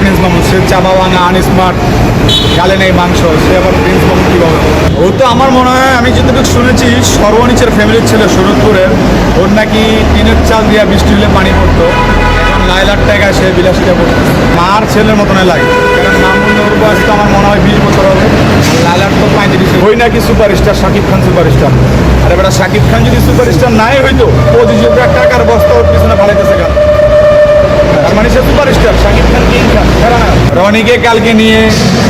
Prince Mamun সে ভাঙা unsmart গালে নেই মাংস, সে আবার প্রিন্স মামুন কীভাবে? ও তো আমার মনে হয়, আমি যতটুকু শুনেছি, সর্বনিচের ফ্যামিলির ছেলে শরৎপুরের ওর নাকি টিনের চাল দিয়া বৃষ্টি হলে পানি পড়তো। এখন লাইলার টাকায় সে বিলাসিতা করতো মার ছেলের মতনই লাগে। কারণ মামুন ওর বয়স তো আমার মনে হয় বিশ বছর হবে। লাইলার তো পঁয়ত্রিশ। ওই নাকি সুপারস্টার শাকিব খান সুপারস্টার আর এবার শাকিব খান যদি সুপারস্টার নাই হইতো প্রযোজকরা টাকার বস্তা ওর পিছনে ফালাইতেছে কেন? তার মানে সে সুপারস্টার শাকিব খান কিং খান খেলা না। রনিকে কালকে নিয়ে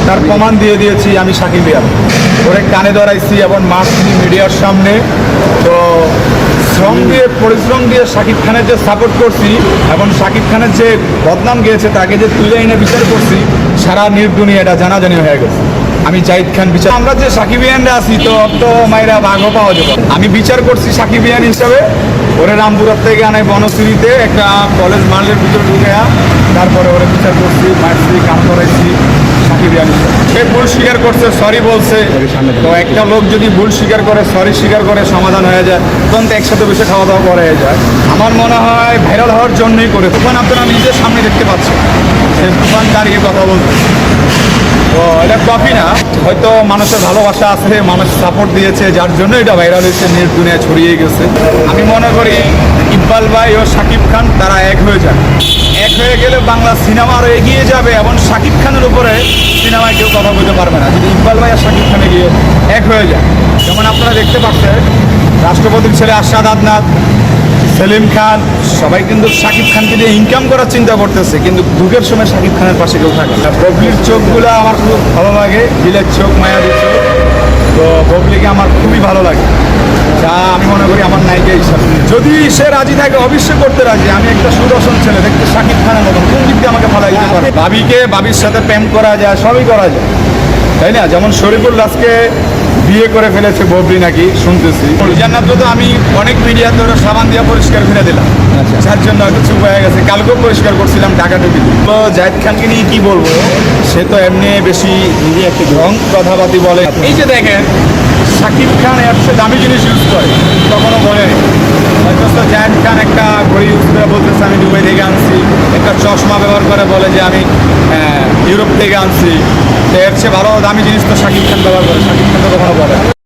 তার প্রমাণ দিয়ে দিয়েছি, আমি সাকিব ইয়ার ওরে কানে ধরাইছি এবং মাসি মিডিয়ার সামনে। তো শ্রম দিয়ে, পরিশ্রম দিয়ে শাকিব খানের যে সাপোর্ট করছি এবং শাকিব খানের যে বদনাম গিয়েছে, তাকে যে তুলে এনে বিচার করছি, সারা নির্দুনিয়া এটা জানাজানি হয়ে গেছে। আমি জাহিদ খান বিচার আমরা যে সাকিবিয়ানরা আছি তো তো মাইরা ভাগও পাওয়া যাবে। আমি বিচার করছি সাকিবিয়ান হিসাবে। ওরে রামপুরার থেকে আনাই বনশ্রীতে একটা কলেজ মালের ভিতরে ঢুকে তারপরে ওরে বিচার করছি মারছি কাম করাইছি সাকিবিয়ান হিসাবে। সে ভুল স্বীকার করছে সরি বলছে। তো একটা লোক যদি ভুল স্বীকার করে সরি স্বীকার করে সমাধান হয়ে যায়। তখন তো একসাথে বসে খাওয়া দাওয়া করা হয়ে যায়। আমার মনে হয় ভাইরাল হওয়ার জন্যই করে তুফান আপনারা নিজের সামনে দেখতে পাচ্ছেন সে তুফান দাঁড়িয়ে কথা বলছে? তো এটা কপি না। হয়তো মানুষের ভালোবাসা আছে, মানুষ সাপোর্ট দিয়েছে, যার জন্য এটা ভাইরাল হয়েছে নেট দুনিয়া ছড়িয়ে গেছে। আমি মনে করি ইকবাল ভাই ও শাকিব খান, তারা এক হয়ে যায় এক হয়ে গেলে বাংলা সিনেমা আরও এগিয়ে যাবে এবং শাকিব খানের উপরে সিনেমায় কেউ কথা বলতে পারবে না। যদি ইকবাল ভাই আর শাকিব খানে গিয়ে এক হয়ে যায় যেমন আপনারা দেখতে পাচ্ছেন, রাষ্ট্রপতির ছেলে আশাদ আদনাথ সেলিম খান সবাই কিন্তু শাকিব খানকে দিয়ে ইনকাম করার চিন্তা করতেছে কিন্তু দুঃখের সময় শাকিব খানের পাশে কেউ থাকে না। ববলির চোখগুলো আমার খুব ভালো লাগে দিলের চোখ মায়াবী চোখ। তো ববলিকে আমার খুবই ভালো লাগে। যা আমি মনে করি আমার নায়িকা হিসাবে যদি সে রাজি থাকে অবশ্যই করতে রাজি। আমি একটা সুদর্শন ছেলে দেখতে শাকিব খানের মতন। কোন দিক দিয়ে আমাকে ভালো দিতে পারে? ভাবিকে ভাবির সাথে প্রেম করা যায় সবই করা যায়। তাই না? যেমন শরীফুল রাজকে বিয়ে করে ফেলেছে ববলি নাকি শুনতেছি। জান্নাত তো আমি অনেক মিডিয়া ধরে সাবান দিয়ে পরিষ্কার করে দিলাম। যার জন্য চুপ হয়ে গেছে। কালকেও পরিষ্কার করছিলাম ঢাকা টুপি তো জাহিদ খানকে নিয়ে কি বলব? সে তো এমনি বেশি নিজে একটি রং কথাবার্তি বলে। এই যে দেখেন শাকিব খান চেয়ে দামি জিনিস ইউজ করে। তখনও বলে হয়তো তো জাহিদ খান একটা বলতেছে আমি দুবাই থেকে আনছি। একটা চশমা ব্যবহার করে বলে যে আমি ইউরোপ থেকে আনছি। তো এর চেয়ে ভালো দামি জিনিস তো শাকিব খান ব্যবহার করে। শাকিব খান তো কখনো বলে।